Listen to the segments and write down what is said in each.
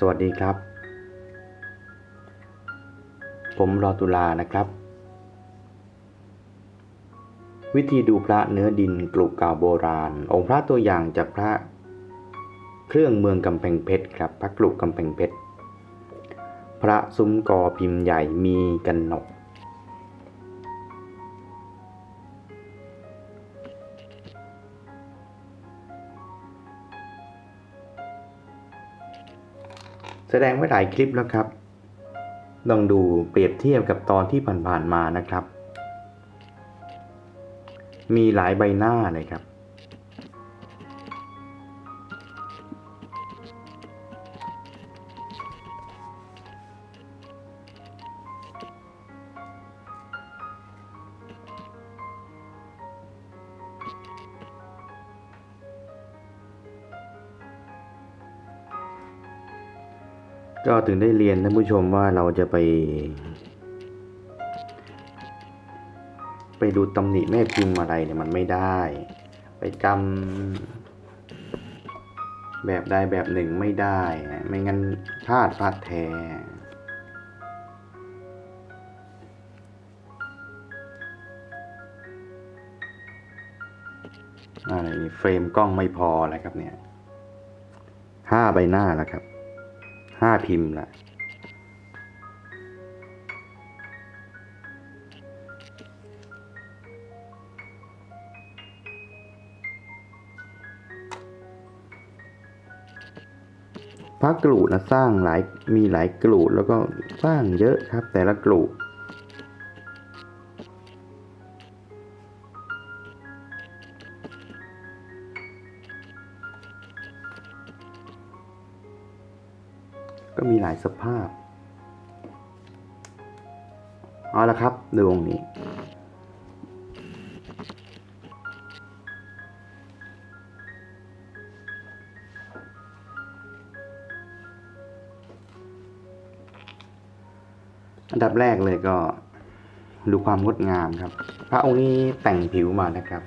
สวัสดีครับ ผมรอตุลานะครับ วิธีดูพระเนื้อดินกลุกเก่าโบราณ องค์พระตัวอย่างจากพระเครื่องเมืองกำแพงเพชรครับ พระกลุกกำแพงเพชร พระซุ้มกอพิมพ์ใหญ่มีกันหนก ดงไว้หลายคลิปแล้วครับ ลองดูเปรียบเทียบกับตอนที่ผ่านๆมานะครับ มีหลายใบหน้าเลยครับ ก็ถึงได้เรียนท่านผู้ชมว่าเราจะไป ไปดูตำหนิแม่พิมพ์อะไรเนี่ยมันไม่ได้ ไปจำแบบใดแบบหนึ่งไม่ได้นะไม่งั้นพลาดพลาดแท้อะไรนี่เฟรมกล้องไม่พอแล้วครับเนี่ยห้าใบหน้าแล้วครับ ห้าพิมพ์ละพระกรุนะสร้างหลายมีหลายกรุแล้วก็สร้างเยอะครับ แต่ละกรุ ก็มีหลายสภาพ เอาละครับดูองนี้ อันดับแรกเลยก็ดูความงดงามครับ พระองค์นี้แต่งผิวมานะครับ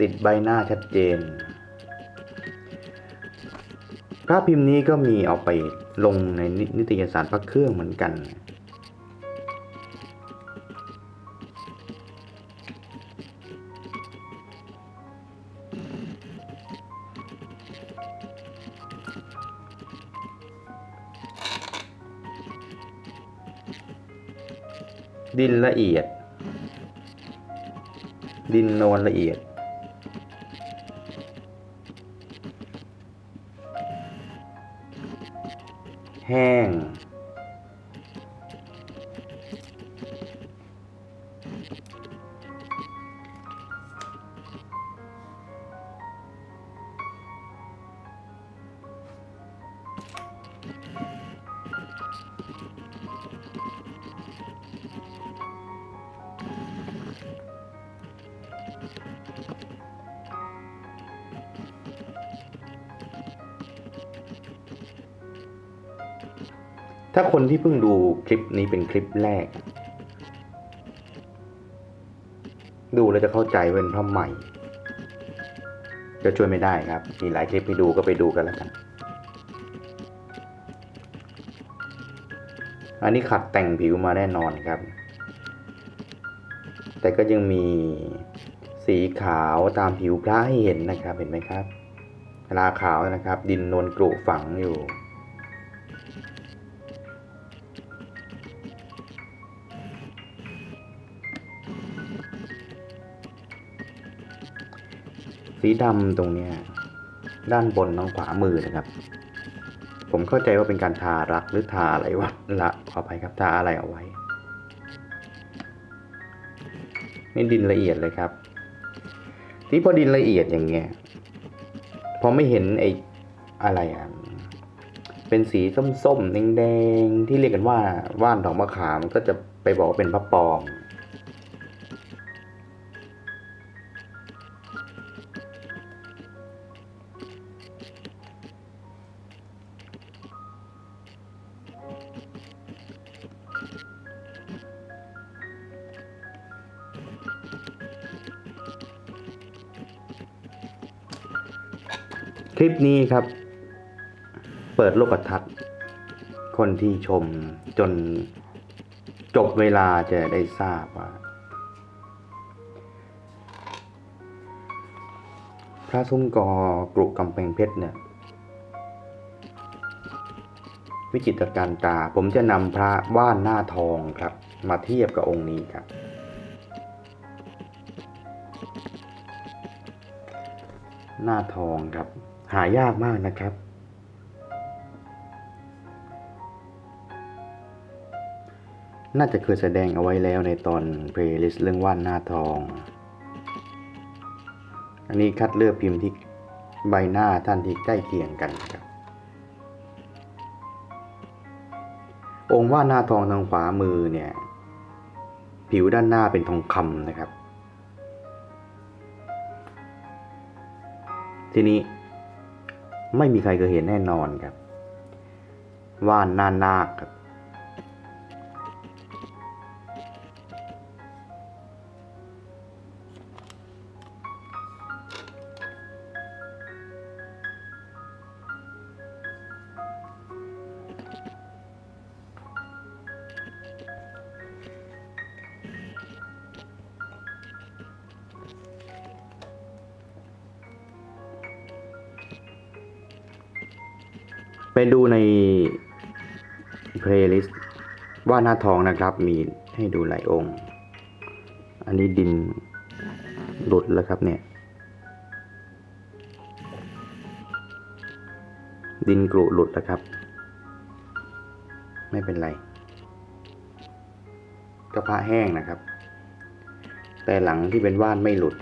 ติดใบหน้าชัดเจน พระพิมพ์นี้ก็มีเอาไปลงในนิตยสารพระเครื่องเหมือนกัน ดินละเอียด ดินโนนละเอียด แถ้าคนที่เพิ่งดูคลิปนี้เป็นคลิปแรก ดูแล้วจะเข้าใจเป็นพระใหม่ก็ช่วยไม่ได้ครับ มีหลายคลิปให้ดูก็ไปดูกันแล้วกัน อันนี้ขัดแต่งผิวมาแน่นอนครับ แต่ก็ยังมีสีขาวตามผิวพระให้เห็นนะครับเห็นไหมครับลาขาวนะครับ ดินนวลกรุฝังอยู่ สีดำตรงเนี้ยด้านบนทางขวามือนะครับ ผมเข้าใจว่าเป็นการทารักหรือทาอะไรวะละขออภัยครับทาอะไรเอาไว้นี่ดินละเอียดเลยครับ ที่พอดินละเอียดอย่างเงี้ยพอไม่เห็นไอ้อะไรอะเป็นสีส้มๆแดงๆที่เรียกกันว่าว่านดอกมะขามก็จะไปบอกว่าเป็นพระปอม คลิปนี้ครับ เปิดโลกทัศน์ คนที่ชมจนจบเวลาจะได้ทราบว่า พระซุ้มกอกรุกำแพงเพชรเนี่ย วิจิตรการตาผมจะนำพระว่านหน้าทองครับ มาเทียบกับองค์นี้ครับหน้าทองครับ หายากมากนะครับ น่าจะเคยแสดงเอาไว้แล้วในตอนเพลย์ลิสต์เรื่องว่านหน้าทอง อันนี้คัดเลือกพิมพ์ที่ใบหน้าท่านที่ใกล้เคียงกันครับ องค์ว่านหน้าทองทางขวามือเนี่ย ผิวด้านหน้าเป็นทองคำนะครับทีนี้ ไม่มีใครเคยเห็นแน่นอนครับ ว่านนานาคครับ ไปดูในเพลย์ลิสต์ว่าหน้าทองนะครับ มีให้ดูหลายองค์ อันนี้ดินหลุดแล้วครับเนี่ย ดินกรุหลุดแล้วครับ ไม่เป็นไรก็ผ้าแห้งนะครับ แต่หลังที่เป็นว่านไม่หลุด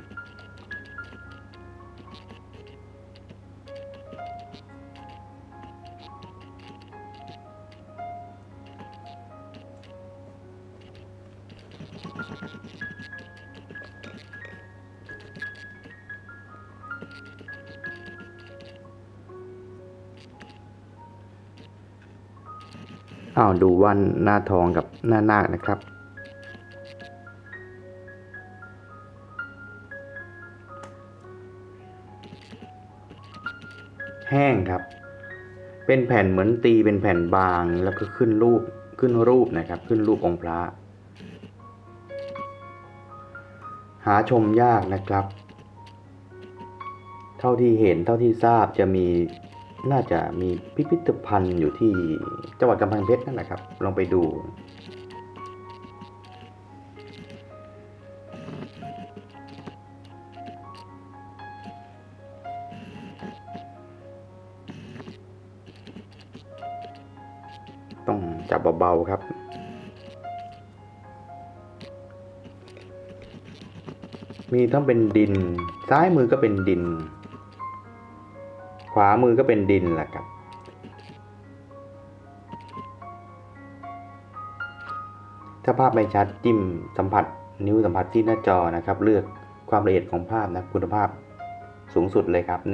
อ้าวดูว่านหน้าทองกับหน้านาคนะครับ แห้งครับ เป็นแผ่นเหมือนตีเป็นแผ่นบางแล้วก็ขึ้นรูปขึ้นรูปนะครับ ขึ้นรูปองค์พระ หาชมยากนะครับ เท่าที่เห็นเท่าที่ทราบจะมี น่าจะมีพิพิธภัณฑ์อยู่ที่จังหวัดกำแพงเพชรนั่นแหละครับ ลองไปดู ต้องจับเบาๆครับมีทั้งเป็นดิน ซ้ายมือก็เป็นดิน ขวามือก็เป็นดินแหละครับถ้าภาพไม่ชัดจิ้มสัมผัสนิ้วสัมผัสที่หน้าจอนะครับ เลือกความละเอียดของภาพนะคุณภาพสูงสุดเลยครับ 1080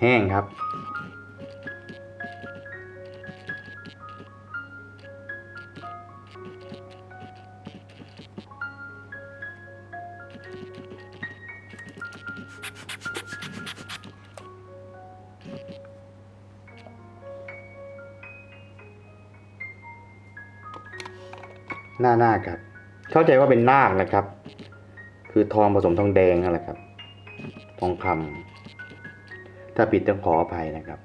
แห้งครับ หน้านาคครับ เข้าใจว่าเป็นนาคนะครับ คือทองผสมทองแดงนั่นแหละครับ ทองคำถ้าผิดต้องขออภัยนะครับ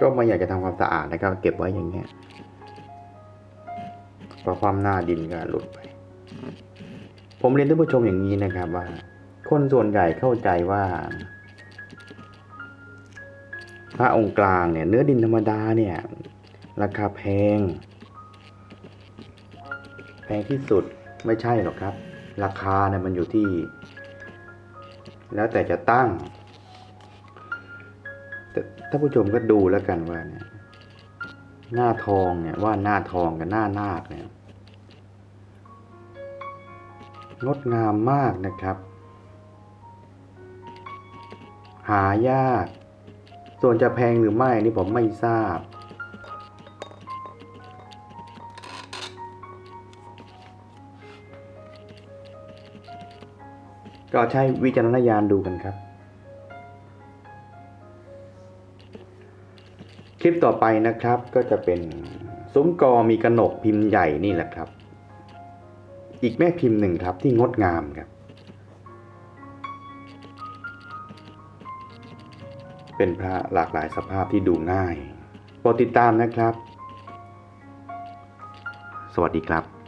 ก็ไม่อยากจะทำความสะอาดนะครับ เก็บไว้อย่างเงี้ย พอความหน้าดินก็หลุดไป ผมเรียนท่านผู้ชมอย่างนี้นะครับว่า คนส่วนใหญ่เข้าใจว่า พระองค์กลางเนี่ย เนื้อดินธรรมดาเนี่ย ราคาแพง แพงที่สุดไม่ใช่หรอกครับ ราคาเนี่ยมันอยู่ที่ แล้วแต่จะตั้งแต่ท่านผู้ชมก็ดูแล้วกันว่าเนี่ย หน้าทองเนี่ยว่าหน้าทองกับหน้านาคเนี่ยงดงามมากนะครับ หายาก ส่วนจะแพงหรือไม่นี่ผมไม่ทราบ ก็ใช้วิจารณญาณดูกันครับ คลิปต่อไปนะครับก็จะเป็นซุ้มกอมีกระหนกพิมพ์ใหญ่นี่แหละครับ อีกแม่พิมพ์หนึ่งครับที่งดงามครับ เป็นพระหลากหลายสภาพที่ดูง่ายโปรดติดตามนะครับ สวัสดีครับ